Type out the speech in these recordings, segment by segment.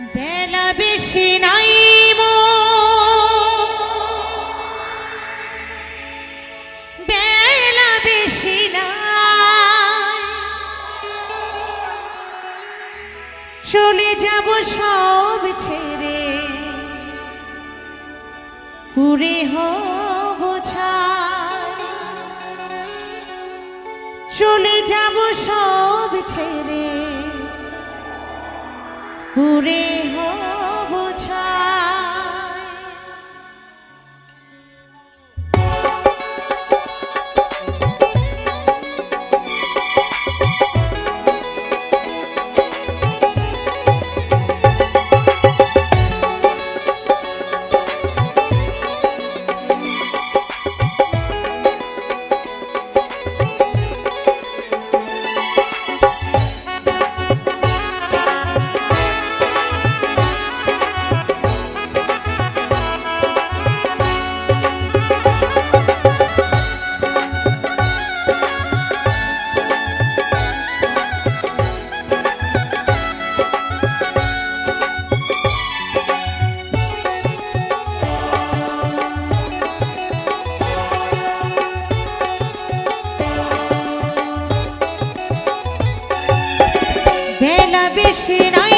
বেলা বেশি নাই বেলা বেশি নাই। চলে যাব সব ছেড়ে। পুরে হব চলে যাব সব ছেড়ে। ঘুরে হয় আসে নাই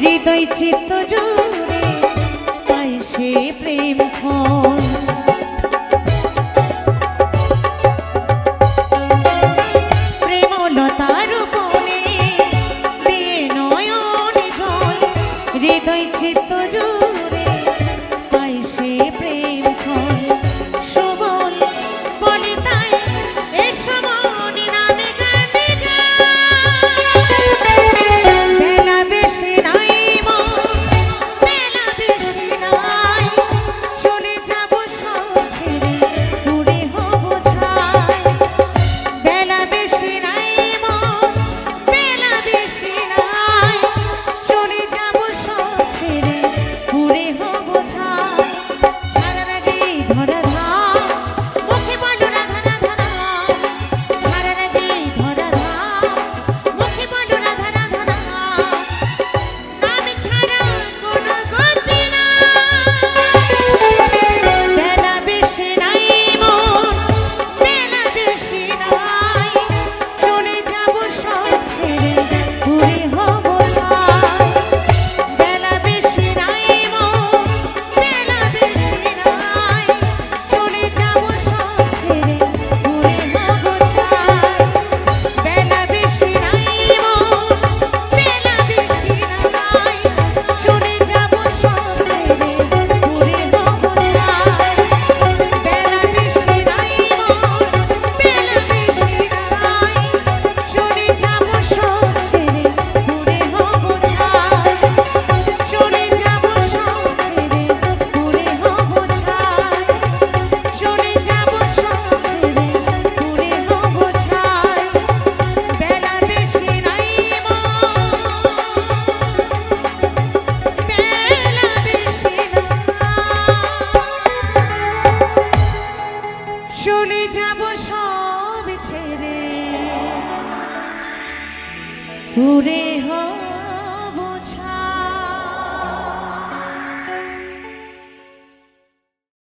হৃদয় চিত্ত জুড়ে পুরে হয়